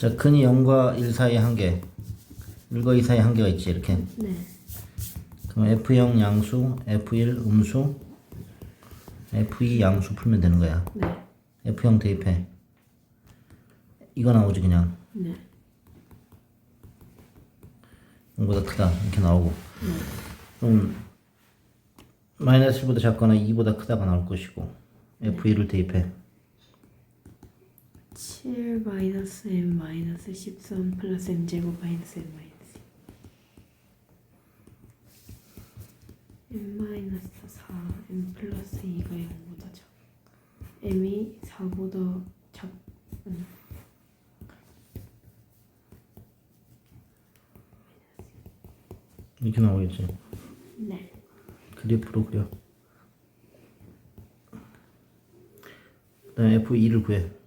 자, 근이 0과 1 사이에 한 개, 1과 2 사이에 한 개가 있지, 이렇게. 네. 그럼 F0 양수, F1 음수, F2 양수 풀면 되는 거야. 네. F0 대입해. 이거 나오지, 그냥. 네. 0보다 크다. 이렇게 나오고. 그럼 마이너스 1보다 작거나 2보다 크다가 나올 것이고. F1을 대입해. 7 마이너스 m 마이너스 13 플러스 m 제곱 마이너스 n 마이너스 2. m 마이너스 4 m 플러스 2가 0보다 작 m이 4보다 작 음. 이렇게 나오겠지. 네. 그래프로 그려. 그 다음에 F2를 구해.